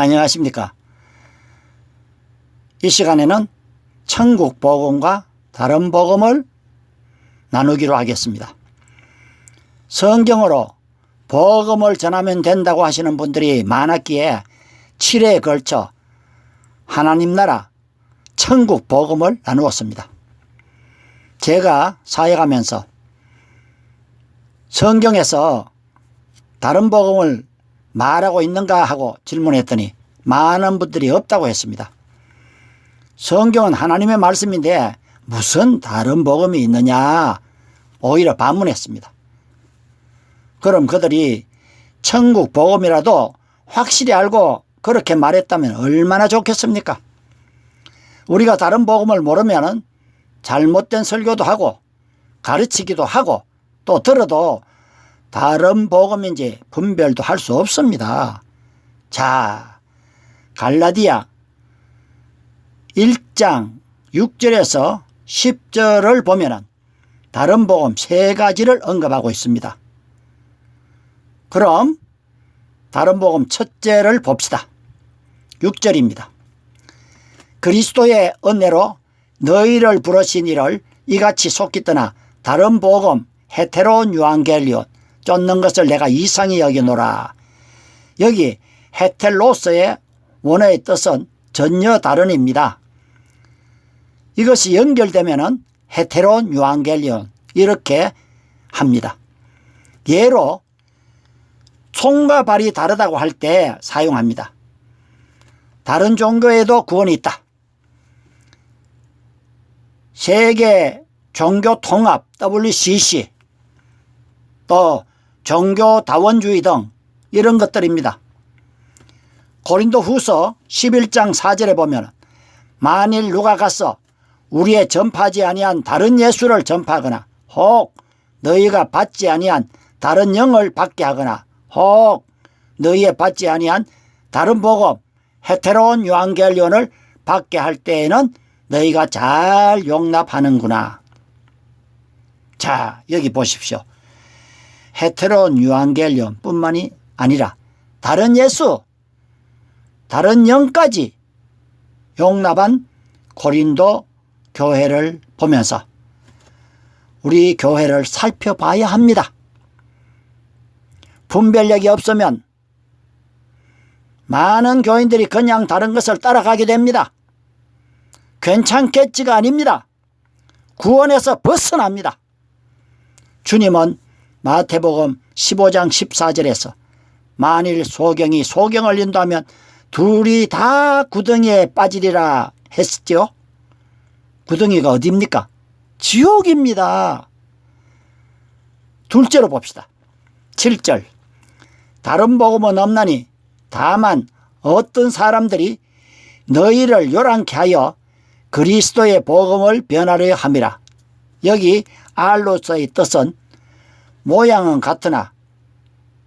안녕하십니까. 이 시간에는 천국 복음과 다른 복음을 나누기로 하겠습니다. 성경으로 복음을 전하면 된다고 하시는 분들이 많았기에 7회에 걸쳐 하나님 나라 천국 복음을 나누었습니다. 제가 사역하면서 성경에서 다른 복음을 말하고 있는가 하고 질문했더니 많은 분들이 없다고 했습니다. 성경은 하나님의 말씀인데 무슨 다른 복음이 있느냐 오히려 반문했습니다. 그럼 그들이 천국 복음이라도 확실히 알고 그렇게 말했다면 얼마나 좋겠습니까? 우리가 다른 복음을 모르면 잘못된 설교도 하고 가르치기도 하고 또 들어도 다른 복음인지 분별도 할 수 없습니다. 자, 갈라디아 1장 6절에서 10절을 보면은 다른 복음 세 가지를 언급하고 있습니다. 그럼 다른 복음 첫째를 봅시다. 6절입니다. 그리스도의 은혜로 너희를 부르신 이를 이같이 속기 떠나 다른 복음 헤테로온 유앙겔리온 쫓는 것을 내가 이상히 여기노라. 여기 헤텔로스의 원어의 뜻은 전혀 다른입니다. 이것이 연결되면 헤테로온 유앙겔리온 이렇게 합니다. 예로 손과 발이 다르다고 할 때 사용합니다. 다른 종교에도 구원이 있다. 세계 종교 통합 WCC 또 종교 다원주의 등 이런 것들입니다. 고린도 후서 11장 4절에 보면 만일 누가 가서 우리의 전파지 아니한 다른 예수를 전파하거나 혹 너희가 받지 아니한 다른 영을 받게 하거나 혹 너희의 받지 아니한 다른 복음 헤테로온 유앙겔리온을 받게 할 때에는 너희가 잘 용납하는구나. 자 여기 보십시오. 헤테로온 유앙겔리온 뿐만이 아니라 다른 예수 다른 영까지 용납한 고린도 교회를 보면서 우리 교회를 살펴봐야 합니다. 분별력이 없으면 많은 교인들이 그냥 다른 것을 따라가게 됩니다. 괜찮겠지가 아닙니다. 구원에서 벗어납니다. 주님은 마태복음 15장 14절에서 만일 소경이 소경을 인도하면 둘이 다 구덩이에 빠지리라 했죠. 구덩이가 어디입니까? 지옥입니다. 둘째로 봅시다. 7절 다른 복음은 없나니 다만 어떤 사람들이 너희를 요란케 하여 그리스도의 복음을 변하려 함이라. 여기 알로서의 뜻은 모양은 같으나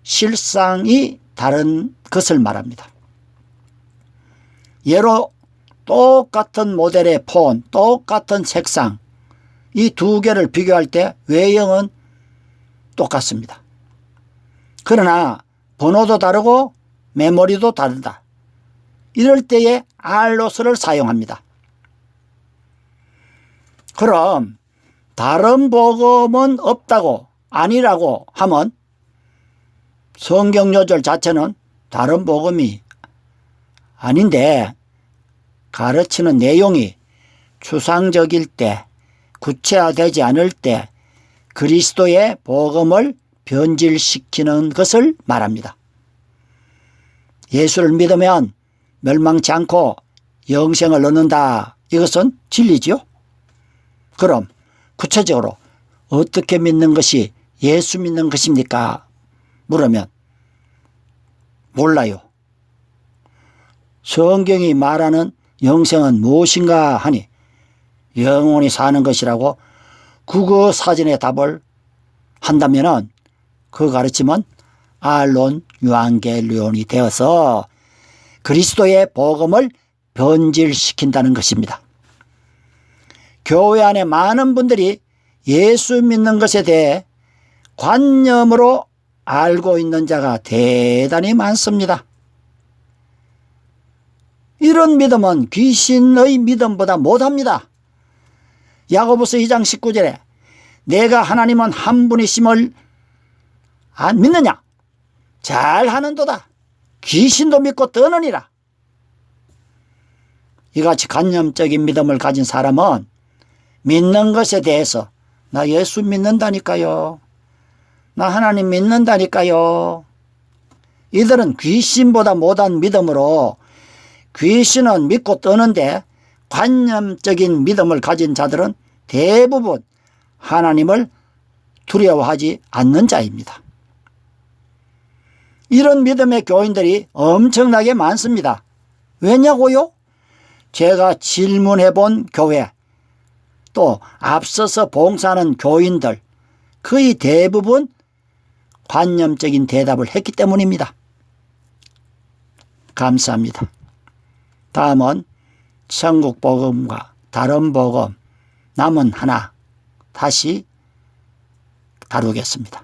실상이 다른 것을 말합니다. 예로 똑같은 모델의 폰, 똑같은 색상 이 두 개를 비교할 때 외형은 똑같습니다. 그러나 번호도 다르고 메모리도 다르다. 이럴 때에 알로스를 사용합니다. 그럼 다른 복음은 없다고 아니라고 하면 성경 요절 자체는 다른 복음이 아닌데 가르치는 내용이 추상적일 때 구체화되지 않을 때 그리스도의 복음을 변질시키는 것을 말합니다. 예수를 믿으면 멸망치 않고 영생을 얻는다. 이것은 진리지요. 그럼 구체적으로 어떻게 믿는 것이 예수 믿는 것입니까? 물으면 몰라요. 성경이 말하는 영생은 무엇인가 하니 영원히 사는 것이라고 국어 사전에 답을 한다면은 그 가르침은 알론 유앙겔리온이 되어서 그리스도의 복음을 변질시킨다는 것입니다. 교회 안에 많은 분들이 예수 믿는 것에 대해 관념으로 알고 있는 자가 대단히 많습니다. 이런 믿음은 귀신의 믿음보다 못합니다. 야고보서 2장 19절에 내가 하나님은 한 분이심을 안 믿느냐? 잘 하는도다. 귀신도 믿고 떠느니라. 이같이 관념적인 믿음을 가진 사람은 믿는 것에 대해서 나 예수 믿는다니까요. 나 하나님 믿는다니까요. 이들은 귀신보다 못한 믿음으로 귀신은 믿고 떠는데 관념적인 믿음을 가진 자들은 대부분 하나님을 두려워하지 않는 자입니다. 이런 믿음의 교인들이 엄청나게 많습니다. 왜냐고요? 제가 질문해 본 교회, 또 앞서서 봉사하는 교인들, 거의 대부분 관념적인 대답을 했기 때문입니다. 감사합니다. 다음은 천국 복음과 다른 복음 남은 하나 다시 다루겠습니다.